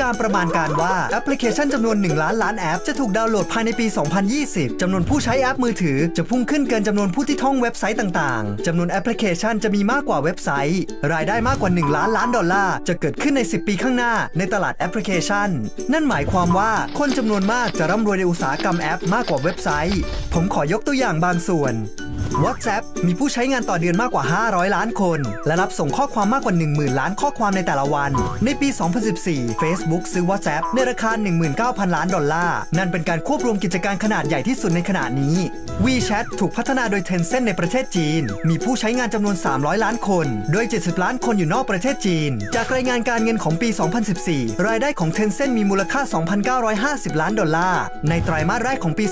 การประมาณการว่าแอปพลิเคชันจำนวน 1 ล้านล้านแอป จะถูกดาวน์โหลดภายในปี 2020 จำนวนผู้ใช้แอปมือถือ จะพุ่งขึ้นเกินจำนวนผู้ที่ท่องเว็บไซต์ต่างๆ จำนวนแอปพลิเคชันจะมีมากกว่าเว็บไซต์ รายได้มากกว่า 1 ล้านล้านดอลลาร์ จะเกิดขึ้นใน 10 ปีข้างหน้า ในตลาดแอปพลิเคชัน นั่นหมายความว่าคนจำนวนมากจะร่ำรวยในอุตสาหกรรมแอปมากกว่าเว็บไซต์ ผมขอยกตัวอย่างบางส่วน WhatsApp มีผู้ใช้งานต่อเดือนมากกว่า 500 ล้านคน และรับส่งข้อความมากกว่า 10,000 ล้านข้อความในแต่ละวัน ในปี 2014 Facebook ซื้อ WhatsApp ในราคา 19,000 ล้านดอลลาร์ นั่นเป็นการควบรวมกิจการขนาดใหญ่ที่สุดในขณะนี้ WeChat ถูกพัฒนาโดย Tencent ในประเทศจีน มีผู้ใช้งานจำนวน 300 ล้านคน โดย 70 ล้านคนอยู่นอกประเทศจีน จากรายงานการเงินของปี 2014 รายได้ของ Tencent มีมูลค่า 2,950 ล้านดอลลาร์ ในไตรมาสแรกของปี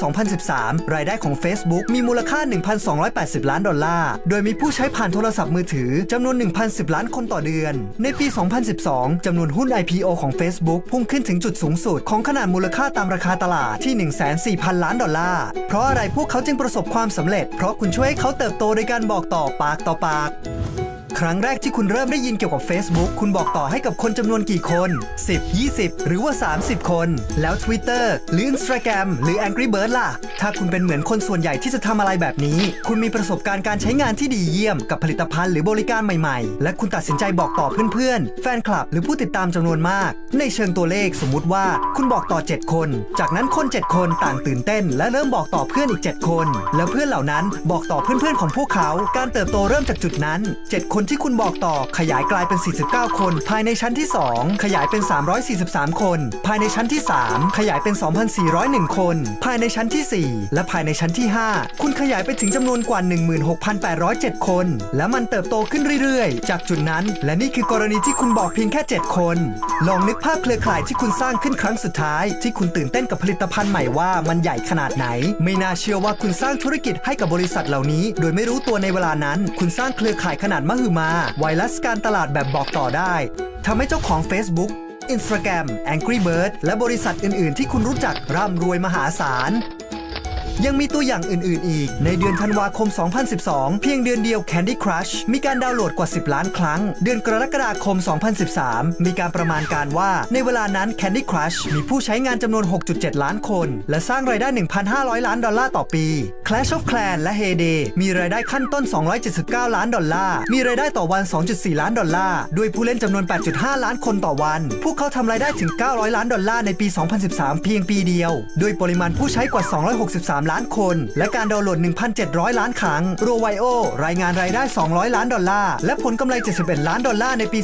2013 รายได้ของ Facebook มีมูลค่า 1,280 ล้านดอลลาร์ โดยมีผู้ใช้ผ่านโทรศัพท์มือถือจำนวน 1,010 ล้านคนต่อเดือน ในปี 2012จำนวนหุ้น IPO ของ Facebook พุ่งขึ้นถึงจุดสูงสุด ของขนาดมูลค่าตามราคาตลาดที่ 14,000 ล้านดอลลาร์ เพราะอะไรพวกเขาจึงประสบความสำเร็จ เพราะคุณช่วยให้เขาเติบโตโดยการบอกต่อปากต่อปาก ครั้งแรกที่คุณเริ่มได้ยินเกี่ยวกับ Facebook คุณบอกต่อให้กับคนจำนวนกี่คน 10 20 หรือว่า 30 คน แล้ว Twitter หรือ Instagram หรือ Angry Bird ล่ะ ถ้าคุณเป็นเหมือนคนส่วนใหญ่ที่จะทำอะไรแบบนี้ คุณมีประสบการณ์การใช้งานที่ดีเยี่ยมกับผลิตภัณฑ์หรือบริการใหม่ๆ และคุณตัดสินใจบอกต่อเพื่อนๆ แฟนคลับ หรือผู้ติดตามจำนวนมาก ในเชิงตัวเลขสมมุติว่าคุณบอกต่อ 7 คน จากนั้นคน 7 คนต่างตื่นเต้น และเริ่มบอกต่อเพื่อนอีก 7 คน แล้วเพื่อนเหล่านั้นบอกต่อเพื่อนๆของพวกเขา การเติบโตเริ่มจากจุดนั้น 7 คนที่คุณบอกต่อขยายกลายเป็น 49 คน ภายในชั้นที่ 2 ขยายเป็น 343 คน ภายในชั้นที่ 3 ขยายเป็น 2,401 คน ภายในชั้นที่ 4 และภายในชั้นที่ 5 คุณขยายไปถึงจำนวนกว่า 16,807 คน และมันเติบโตขึ้นเรื่อยๆ จากจุดนั้น และนี่คือกรณีที่คุณบอกเพียงแค่ 7 คน ลองนึกภาพเครือข่ายที่คุณสร้างขึ้นครั้งสุดท้าย ที่คุณตื่นเต้นกับผลิตภัณฑ์ใหม่ว่ามันใหญ่ขนาดไหน ไม่น่าเชื่อว่าคุณสร้างธุรกิจให้กับบริษัทเหล่านี้ โดยไม่รู้ตัวในเวลานั้น คุณสร้างเครือข่ายขนาดมหึมาไวรัสการตลาดแบบบอกต่อได้ทำให้เจ้าของ Facebook Instagram Angry Bird และบริษัทอื่น ๆ ที่คุณรู้จักร่ำรวยมหาศาล ยังมีตัวอย่างอื่น ๆ อีก ในเดือนธันวาคม 2012 เพียงเดือนเดียว Candy Crush มีการดาวน์โหลดกว่า 10 ล้านครั้ง เดือนกรกฎาคม 2013 มีการประมาณการว่าในเวลานั้น Candy Crush มีผู้ใช้งานจำนวน 6.7 ล้านคน และสร้างรายได้ 1,500 ล้านดอลลาร์ต่อปี Clash of Clans และ Heyday มีรายได้ขั้นต้น 279 ล้านดอลลาร์ มีรายได้ต่อวัน 2.4 ล้านดอลลาร์ ด้วยผู้เล่นจำนวน 8.5 ล้านคนต่อวัน พวกเขาทำรายได้ถึง 900 ล้านดอลลาร์ในปี 2013 เพียงปีเดียว ด้วยปริมาณผู้ใช้กว่า 263ล้านคน และการดาวน์โหลด 1,700 ล้านครั้งโรไวโอรายงานรายได้ 200 ล้านดอลลาร์ และผลกำไร 71 ล้านดอลลาร์ในปี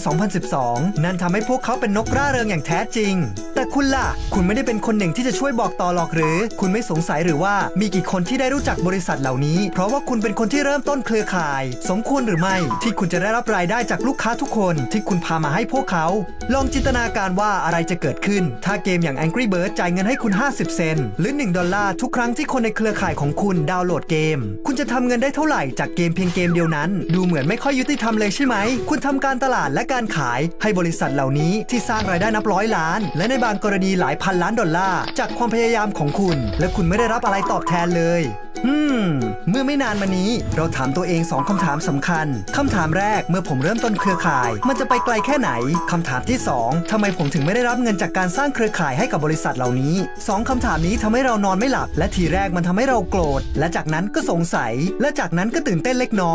2012 นั่นทำให้พวกเขาเป็นนกร่าเริงอย่างแท้จริง แต่คุณล่ะ คุณไม่ได้เป็นคนหนึ่งที่จะช่วยบอกต่อหรอกหรือ คุณไม่สงสัยหรือว่ามีกี่คนที่ได้รู้จักบริษัทเหล่านี้ เพราะว่าคุณเป็นคนที่เริ่มต้นเครือข่าย สมควรหรือไม่ ที่คุณจะได้รับรายได้จากลูกค้าทุกคนที่คุณพามาให้พวกเขา ลองจินตนาการว่าอะไรจะเกิดขึ้น ถ้าเกมอย่าง Angry Bird จ่ายเงินให้คุณ 50 เซนหรือ 1 ดอลลาร์ทุกครั้งที่คนในเครือข่ายของคุณดาวน์โหลดเกม คุณจะทำเงินได้เท่าไหร่จากเกมเพียงเกมเดียวนั้น ดูเหมือนไม่ค่อยยุติธรรมเลยใช่ไหม คุณทำการตลาดและการขายให้บริษัทเหล่านี้ที่สร้างรายได้นับร้อยล้าน และในบางกรณีหลายพันล้านดอลลาร์จากความพยายามของคุณ และคุณไม่ได้รับอะไรตอบแทนเลย อืม เมื่อไม่นานมานี้ เราถามตัวเองสองคำถามสำคัญคำถามแรกเมื่อผมเริ่มต้นเครือข่าย มันจะไปไกลแค่ไหนคำถามที่ 2ทำไมผมถึงไม่ได้รับเงินจากการสร้างเครือข่ายให้กับบริษัทเหล่านี้ 2คำถามนี้ทำให้เรานอนไม่หลับ และทีแรกมันทำให้เราโกรธ และจากนั้นก็สงสัย และจากนั้นก็ตื่นเต้นเล็กน้อย